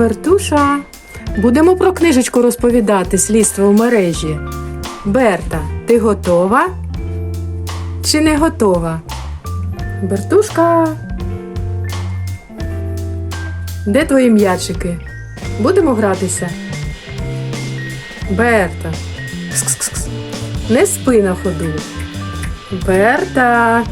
Бертуша, будемо про книжечку розповідати слідство в мережі. Берта, ти готова? Чи не готова? Бертушка. Де твої м'ячики? Будемо гратися? Берта. Кс-кс-кс. Не спи на ходу. Берта.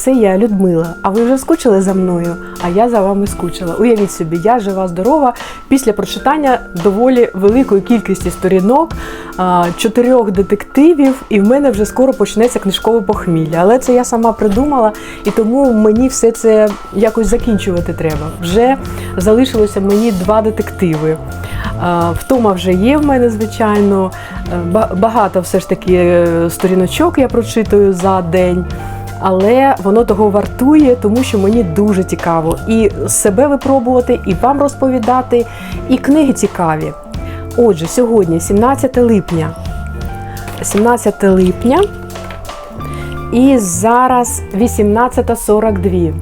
Це я, Людмила. А ви вже скучили за мною? А я за вами скучила. Уявіть собі, я жива, здорова після прочитання доволі великої кількості сторінок, чотирьох детективів, і в мене вже скоро почнеться книжкове похмілля. Але це я сама придумала, і тому мені все це якось закінчувати треба. Вже залишилося мені два детективи. Втома вже є в мене, звичайно. Е, Багато все ж таки е, сторіночок я прочитую за день. Але воно того вартує, тому що мені дуже цікаво і себе випробувати, і вам розповідати, і книги цікаві. Отже, сьогодні 17 липня. 17 липня і зараз 18.42.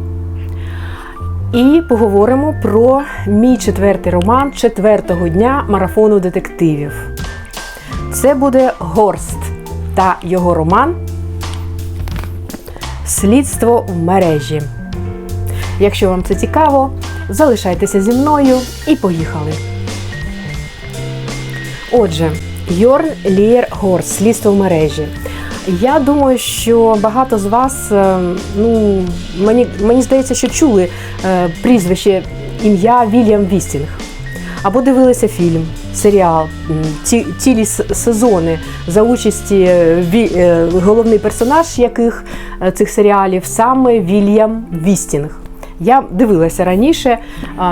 І поговоримо про мій четвертий роман четвертого дня марафону детективів. Це буде Горст та його роман Слідство в мережі. Якщо вам це цікаво, залишайтеся зі мною і поїхали. Отже, Йорн Лієр Горс, слідство в мережі. Я думаю, що багато з вас, е, ну мені, мені здається, що чули е, прізвище ім'я Вільям Вістінг. Або дивилися фільм, серіал, ці, цілі сезони за участі е, е, головний персонаж яких е, цих серіалів саме Вільям Вістінг. Я дивилася раніше,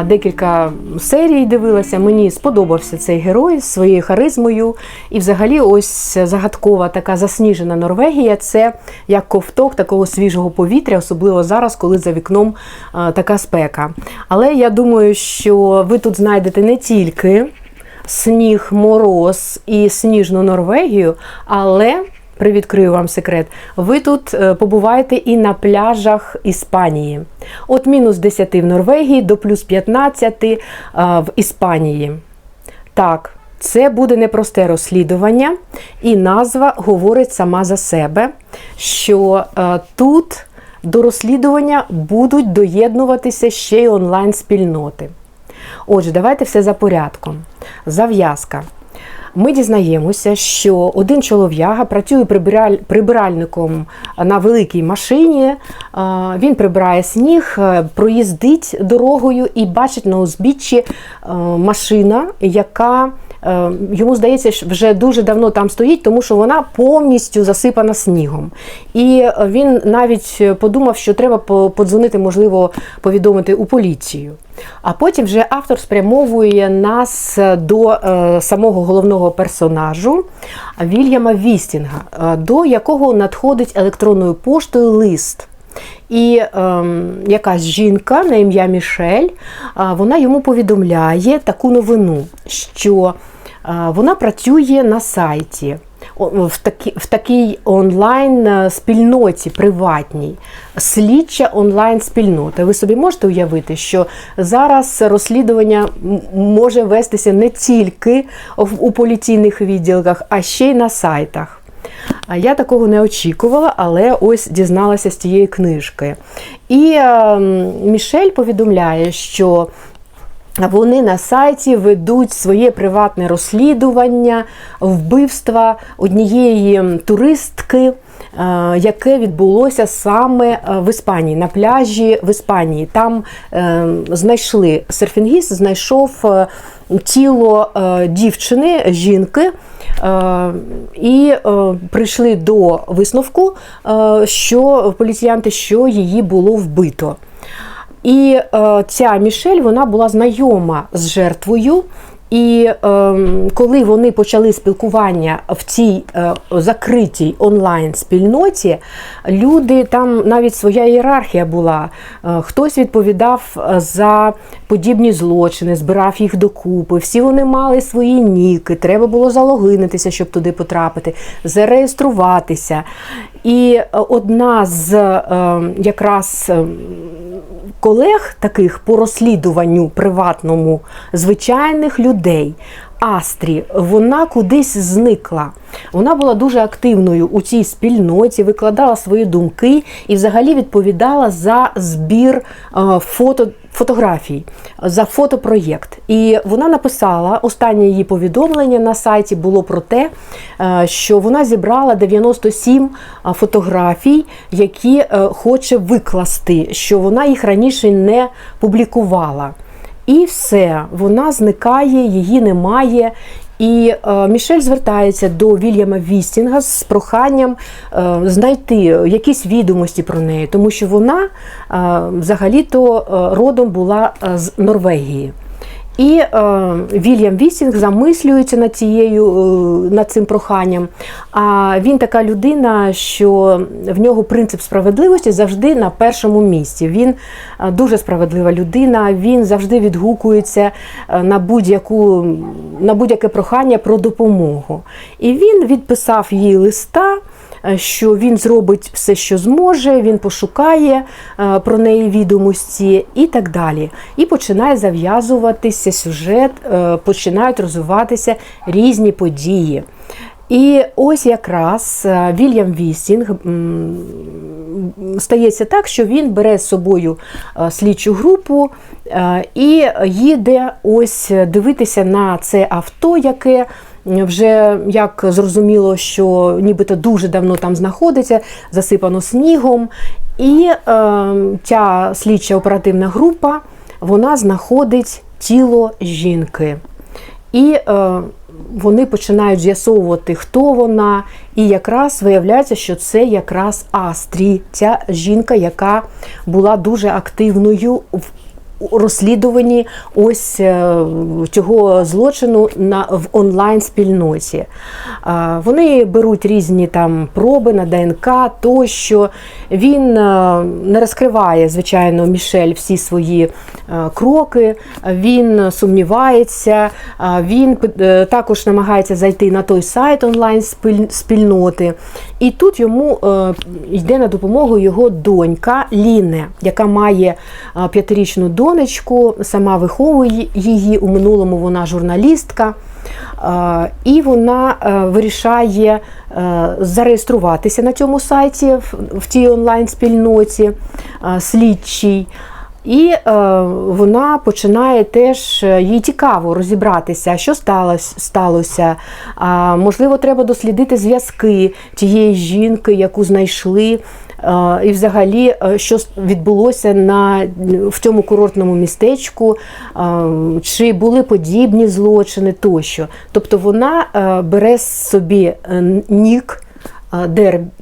декілька серій дивилася. Мені сподобався цей герой своєю харизмою. І взагалі, ось загадкова така засніжена Норвегія це як ковток такого свіжого повітря, особливо зараз, коли за вікном така спека. Але я думаю, що ви тут знайдете не тільки сніг, мороз і сніжну Норвегію, але. Привідкрию вам секрет. Ви тут е, побуваєте і на пляжах Іспанії. От мінус 10 в Норвегії до плюс 15 е, в Іспанії. Так, це буде непросте розслідування, і назва говорить сама за себе, що е, тут до розслідування будуть доєднуватися ще й онлайн-спільноти. Отже, давайте все за порядком. Зав'язка. Ми дізнаємося, що один чолов'яга працює прибираль- прибиральником на великій машині. Він прибирає сніг, е, проїздить дорогою і бачить на узбіччі е, машина, яка йому здається, що вже дуже давно там стоїть, тому що вона повністю засипана снігом. І е, він навіть подумав, що треба подзвонити, можливо, повідомити у поліцію. А потім вже автор спрямовує нас до е, самого головного персонажу Вільяма Вістінга, е, до якого надходить електронною поштою лист. І ем, якась жінка на ім'я Мішель, вона йому повідомляє таку новину, що вона працює на сайті. В, такі, в такій онлайн е, спільноті приватній, слідча онлайн спільнота. Ви собі можете уявити, що зараз розслідування може вестися не тільки у поліційних відділках, а ще й на сайтах. Я такого не очікувала, але ось дізналася з тієї книжки. І е, Мішель повідомляє, що вони на сайті ведуть своє приватне розслідування вбивства однієї туристки, е, яке відбулося саме е, в Іспанії, на пляжі в Іспанії. Там е, знайшли серфінгіст, знайшов тіло дівчини, жінки. І прийшли до висновку, що поліціянти, що її було вбито. І е, ця Мішель вона була знайома з жертвою. І е, коли вони почали спілкування в цій е, закритій онлайн-спільноті, люди там навіть своя ієрархія була. Е, хтось відповідав е, за подібні злочини, збирав їх докупи. Всі вони мали свої ніки. Треба було залогинитися, щоб туди потрапити, зареєструватися. І е, одна з е, якраз. Колег таких по розслідуванню приватному звичайних людей. Астрі, вона кудись зникла. Вона була дуже активною у цій спільноті, викладала свої думки і взагалі відповідала за збір е, фото, фотографій, за фотопроєкт. І вона написала останнє її повідомлення на сайті було про те, е, що вона зібрала 97 фотографій, які е, хоче викласти, що вона їх раніше не публікувала. І все, вона зникає, її немає. І е, Мішель звертається до Вільяма Вістінга з проханням е, знайти якісь відомості про неї, тому що вона е, взагалі-то родом була з Норвегії. І е, Вільям Вістінг замислюється над цією е, над цим проханням. А він така людина, що в нього принцип справедливості завжди на першому місці. Він е, дуже справедлива людина. Він завжди відгукується е, на будь-яку на будь-яке прохання про допомогу. І він відписав їй листа. Е, Що він зробить все, що зможе, він пошукає е, про неї відомості і так далі. І починає зав'язуватися сюжет, е, починають розвиватися різні події. І ось якраз Вільям Вістінг м, стається так, що він бере з собою слідчу групу і їде ось дивитися на це авто, яке вже як зрозуміло, що нібито дуже давно там знаходиться, засипано снігом. І е, ця слідча оперативна група вона знаходить тіло жінки. І е, вони починають з'ясовувати, хто вона, і якраз виявляється, що це якраз Астрі, ця жінка, яка була дуже активною в розслідуванні ось е, цього злочину на в онлайн спільноті. Вони беруть різні там проби на ДНК, тощо він е, не розкриває, звичайно, Мішель всі свої е, кроки. Він сумнівається, він також намагається зайти на той сайт онлайн спільноти. І тут йому йде на допомогу його донька Ліне, яка має п'ятирічну донечку, сама виховує її. У минулому вона журналістка. Е, І вона е, вирішає е, зареєструватися на цьому сайті в, тій онлайн-спільноті е, слідчій. І е, вона починає теж е, їй цікаво розібратися, що сталося. сталося. А, можливо, треба дослідити зв'язки тієї жінки, яку знайшли. І взагалі, е, що відбулося на, в цьому курортному містечку, чи були подібні злочини тощо. Тобто вона е, бере собі е, нік,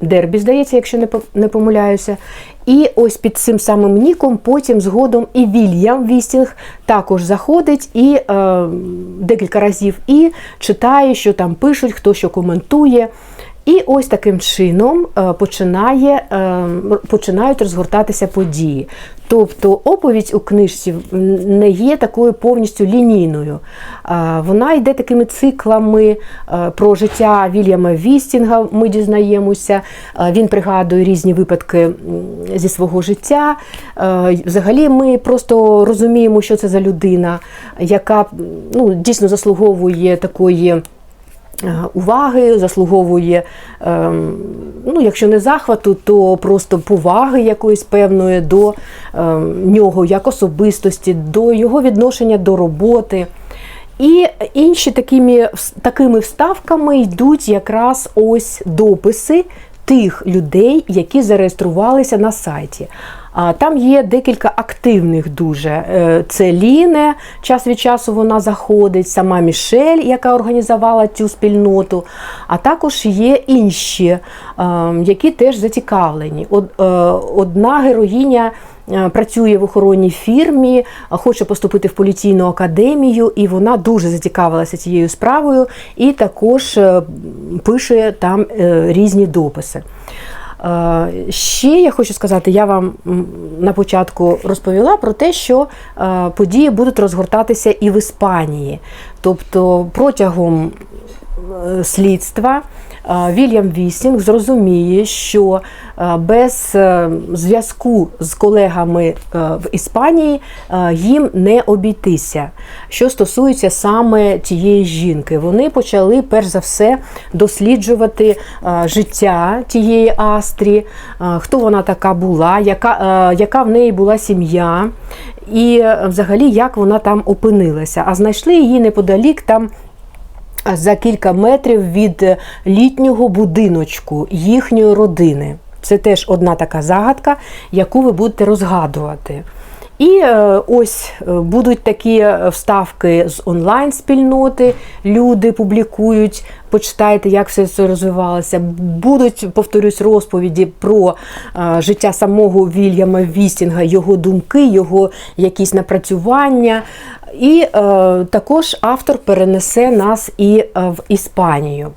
Дербі, здається, якщо не помиляюся. І ось під цим самим ніком потім згодом і Вільям Вістінг також заходить і е, декілька разів і читає, що там пишуть, хто що коментує. І ось таким чином е, починає, е, починають розгортатися події. Тобто оповідь у книжці не є такою повністю лінійною. Е, Вона йде такими циклами про життя Вільяма Вістінга. Ми дізнаємося. Він пригадує різні випадки зі свого життя. Взагалі, ми просто розуміємо, що це за людина, яка ну, дійсно заслуговує такої. Е, уваги, заслуговує, ем, ну, якщо не захвату, то просто поваги якоїсь певної до ем, нього як особистості, до його відношення до роботи. І інші такими, такими вставками йдуть якраз ось дописи тих людей, які зареєструвалися на сайті. Там є декілька активних дуже. Е, Це Ліне, час від часу вона заходить, сама Мішель, яка організувала цю спільноту, а також є інші, е, які теж зацікавлені. Е, Одна героїня. е, Працює в охоронній фірмі, хоче поступити в поліційну академію, і вона дуже зацікавилася цією справою і також пише там різні дописи. Е, Ще я хочу сказати, я вам на початку розповіла про те, що е, події будуть розгортатися і в Іспанії. Тобто протягом е, слідства Вільям Вісінг зрозуміє, що е, без е, зв'язку з колегами е, в Іспанії їм не обійтися. Що стосується саме тієї жінки, вони почали перш за все досліджувати життя тієї Астрі, хто вона така була, яка, яка в неї була сім'я, і взагалі як вона там опинилася. А знайшли її неподалік там. За кілька метрів від літнього будиночку їхньої родини. Це теж одна така загадка, яку ви будете розгадувати. І е, ось е, будуть такі е, вставки з онлайн-спільноти, люди публікують, почитайте, як все це розвивалося. Будуть, повторюсь, розповіді про е, життя самого Вільяма Вістінга, його думки, його якісь напрацювання. І е, також автор перенесе нас і е, в Іспанію.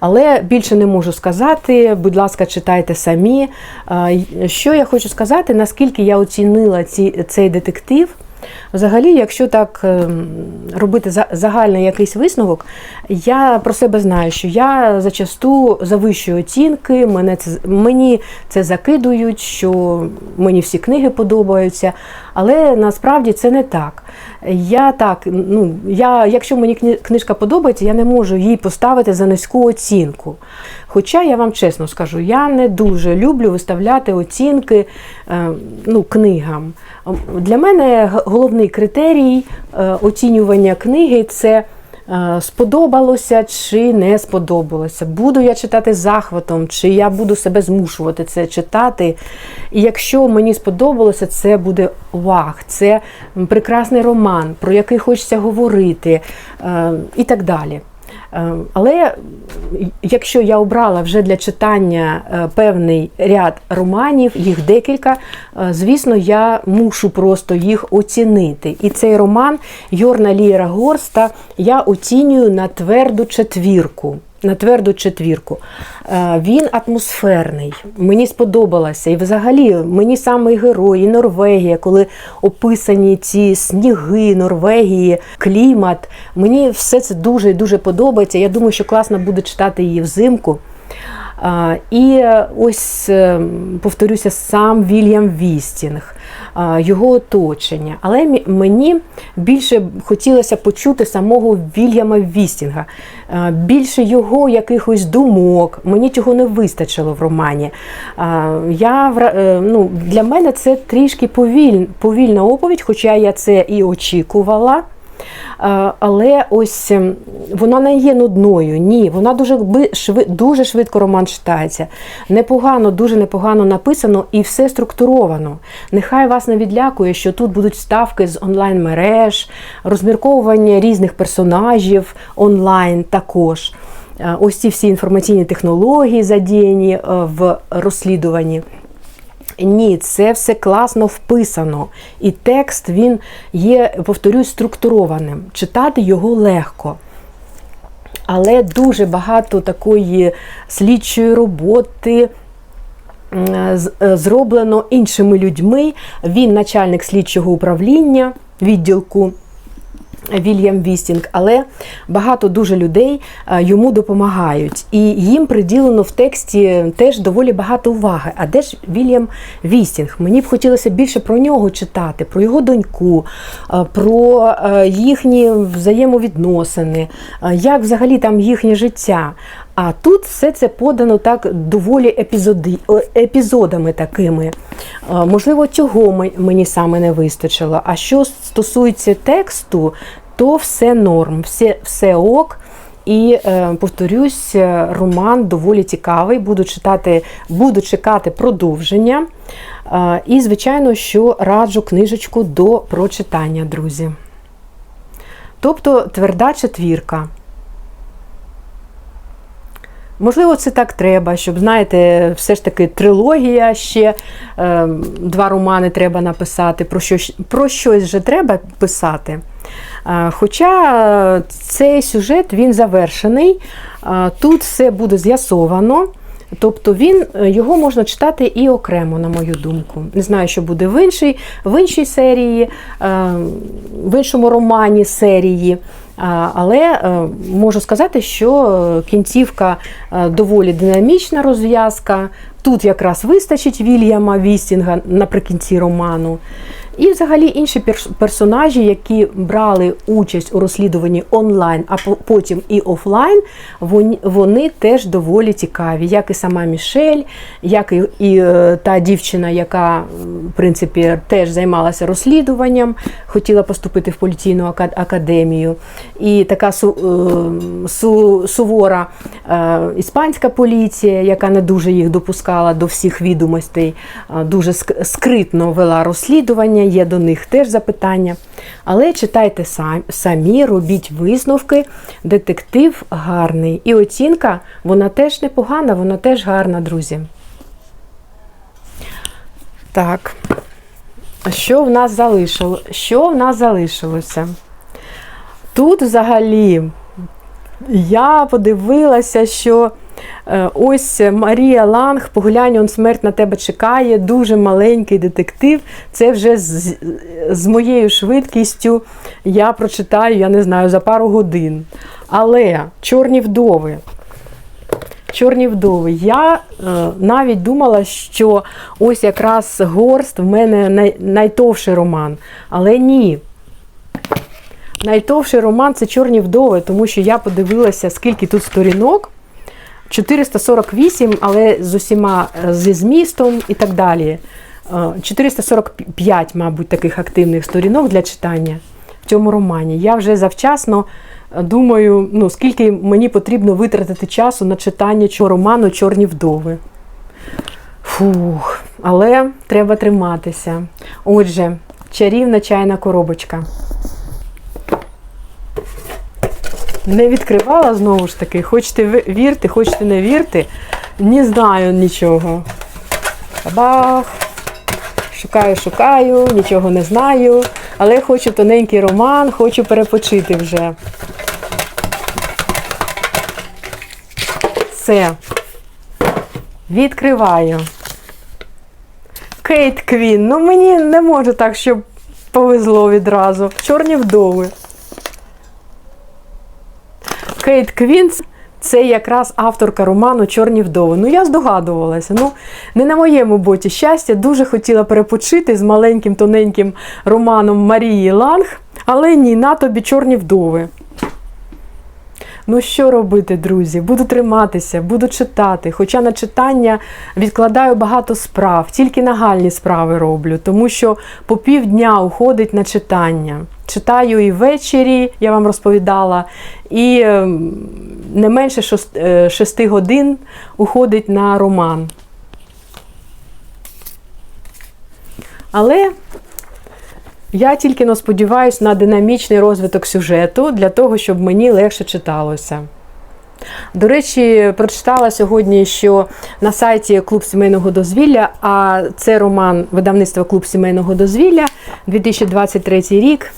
Але більше не можу сказати. Будь ласка, читайте самі. Е, Що я хочу сказати, наскільки я оцінила ці, цей детектив. Взагалі, якщо так робити загальний якийсь висновок, я про себе знаю, що я зачасту завищую оцінки, мене це, мені це закидують, що мені всі книги подобаються, але насправді це не так. Я так, ну, я, якщо мені кни- книжка подобається, я не можу їй поставити за низьку оцінку. Хоча я вам чесно скажу, я не дуже люблю виставляти оцінки е, ну, книгам. Для мене головний критерій е, оцінювання книги це сподобалося чи не сподобалося. Буду я читати захватом, чи я буду себе змушувати це читати. І якщо мені сподобалося, це буде вах, це прекрасний роман, про який хочеться говорити е, і так далі. Е, Але якщо я обрала вже для читання е, певний ряд романів, їх декілька, е, звісно, я мушу просто їх оцінити. І цей роман Йорна Лієра Горста я оцінюю на тверду четвірку. На тверду четвірку. Е, Він атмосферний, мені сподобалося. І взагалі мені саме і герой, і Норвегія, коли описані ці сніги Норвегії, клімат. Мені все це дуже і дуже подобається. Я думаю, що класно буде читати її взимку. І е, ось е, повторюся, сам Вільям Вістінг, його оточення. Але мені більше хотілося почути самого Вільяма Вістінга, більше його якихось думок. Мені цього не вистачило в романі. Я, е, ну, для мене це трішки повіль, повільна оповідь, хоча я це і очікувала. Е, Але ось ем, вона не є нудною. Ні, вона дуже дуже швидко роман читається. Непогано, дуже непогано написано і все структуровано. Нехай вас не відлякує, що тут будуть вставки з онлайн-мереж, розмірковування різних персонажів онлайн також. Е, Ось ці всі інформаційні технології задіяні е, в розслідуванні. Ні, це все класно вписано. І текст він є, повторюсь, структурованим. Читати його легко. Але дуже багато такої слідчої роботи е, зроблено іншими людьми. Він начальник слідчого управління відділку. Вільям Вістінг, але багато дуже людей е, йому допомагають, і їм приділено в тексті теж доволі багато уваги. А де ж Вільям Вістінг? Мені б хотілося більше про нього читати, про його доньку, е, про е, їхні взаємовідносини, як взагалі там їхнє життя. А тут все це подано так доволі епізоди, епізодами такими. Е, Можливо, цього мені саме не вистачило. А що стосується тексту, то все норм, все, все ок. І е, повторюсь, е, роман доволі цікавий. Буду читати, буду чекати продовження. Е, і, звичайно, що раджу книжечку до прочитання, друзі. Тобто тверда четвірка. Можливо, це так треба, щоб, знаєте, все ж таки трилогія ще е, два романи треба написати, про, що, про щось же треба писати. Е, Хоча цей сюжет він завершений, е, тут все буде з'ясовано. Тобто він, е, його можна читати і окремо, на мою думку. Не знаю, що буде в іншій, в іншій серії, е, в іншому романі серії. Але е, можу сказати, що е, кінцівка е, доволі динамічна розв'язка. Тут якраз вистачить Вільяма Вістінга наприкінці роману. І взагалі інші персонажі, які брали участь у розслідуванні онлайн, а потім і офлайн, вони, теж доволі цікаві. Як і сама Мішель, як і, е, та дівчина, яка в принципі теж займалася розслідуванням, хотіла поступити в поліційну академію. І така су, е, су, сувора е, іспанська поліція, яка не дуже їх допускала до всіх відомостей, дуже скритно вела розслідування, є до них теж запитання. Але читайте самі, робіть висновки. Детектив гарний. І оцінка, вона теж непогана, вона теж гарна, друзі. Так. Що в нас залишило? Що в нас залишилося? Тут взагалі я подивилася, що ось Марія Ланг, поглянь, он смерть на тебе чекає, дуже маленький детектив. Це вже з, з моєю швидкістю я прочитаю, я не знаю, за пару годин. Але чорні вдови. Чорні вдови. Я е, навіть думала, що ось якраз горст в мене най, найтовший роман. Але ні. Найтовший роман це Чорні вдови, тому що я подивилася, скільки тут сторінок. 448, але з усіма е, зі змістом і так далі. Е, 445, мабуть, таких активних сторінок для читання в цьому романі. Я вже завчасно е, думаю, ну, скільки мені потрібно витратити часу на читання цього роману Чорні вдови. Фух, але треба триматися. Отже, чарівна чайна коробочка. Не відкривала знову ж таки. Хочете вірте, хочете не вірте. Не знаю нічого. Бабах. Шукаю, шукаю, нічого не знаю. Але хочу тоненький роман, хочу перепочити вже. Все. Відкриваю. Кейт Квін. Ну мені не може так, щоб повезло відразу. Чорні вдови. Кейт Квінс це якраз авторка роману Чорні вдови. Ну, я здогадувалася. Ну, не на моєму боті щастя, дуже хотіла перепочити з маленьким тоненьким романом Марії Ланг, але ні, на тобі чорні вдови. Ну, що робити, друзі? Буду триматися, буду читати. Хоча на читання відкладаю багато справ, тільки нагальні справи роблю, тому що по півдня уходить на читання. Читаю і ввечері, я вам розповідала, і ем, не менше шост- е, шести годин уходить на роман. Але я тільки но сподіваюся на динамічний розвиток сюжету для того, щоб мені легше читалося. До речі, прочитала сьогодні, що на сайті Клуб сімейного дозвілля, а це роман видавництва Клуб сімейного дозвілля 2023 рік.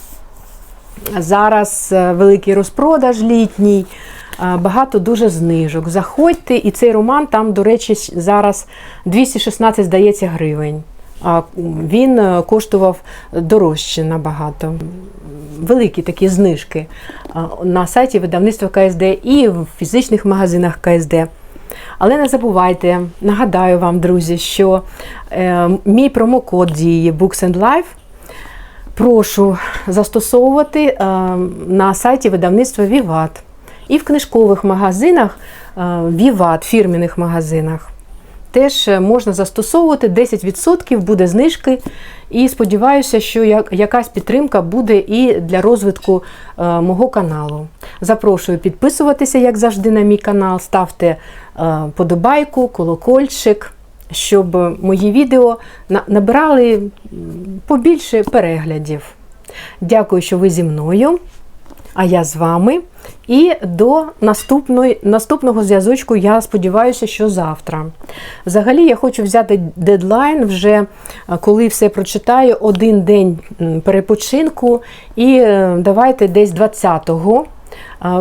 Зараз е, великий розпродаж літній, е, багато дуже знижок. Заходьте, і цей роман там, до речі, зараз 216, здається, гривень. А він е, коштував дорожче набагато. Великі такі знижки е, на сайті видавництва КСД і в фізичних магазинах КСД. Але не забувайте, нагадаю вам, друзі, що е, мій промокод діє Books and Life прошу застосовувати на сайті видавництва Віват і в книжкових магазинах Віват, фірміних магазинах. Теж е, можна застосовувати 10% буде знижки. І сподіваюся, що якась підтримка буде і для розвитку е, мого каналу. Запрошую підписуватися, як завжди, на мій канал, ставте е, подобайку, колокольчик, щоб мої відео набирали побільше переглядів. Дякую, що ви зі мною, а я з вами. І до наступної, наступного зв'язочку, я сподіваюся, що завтра. Взагалі, я хочу взяти дедлайн вже, коли все прочитаю, один день перепочинку. І е, давайте десь 20-го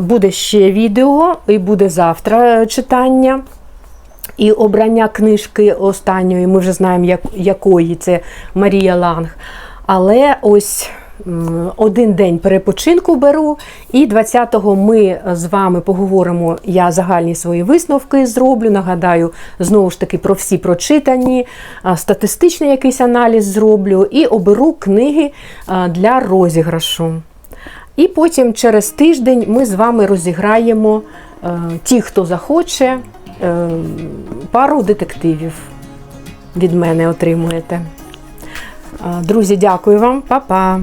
буде ще відео, і буде завтра читання. І обрання книжки останньої, ми вже знаємо, як, якої це Марія Ланг. Але ось один день перепочинку беру, і 20-го ми з вами поговоримо. Я загальні свої висновки зроблю. Нагадаю, знову ж таки про всі прочитані, статистичний якийсь аналіз зроблю і оберу книги для розіграшу. І потім через тиждень ми з вами розіграємо е, ті, хто захоче, е, пару детективів від мене отримуєте. Е, Друзі, дякую вам, Па-па!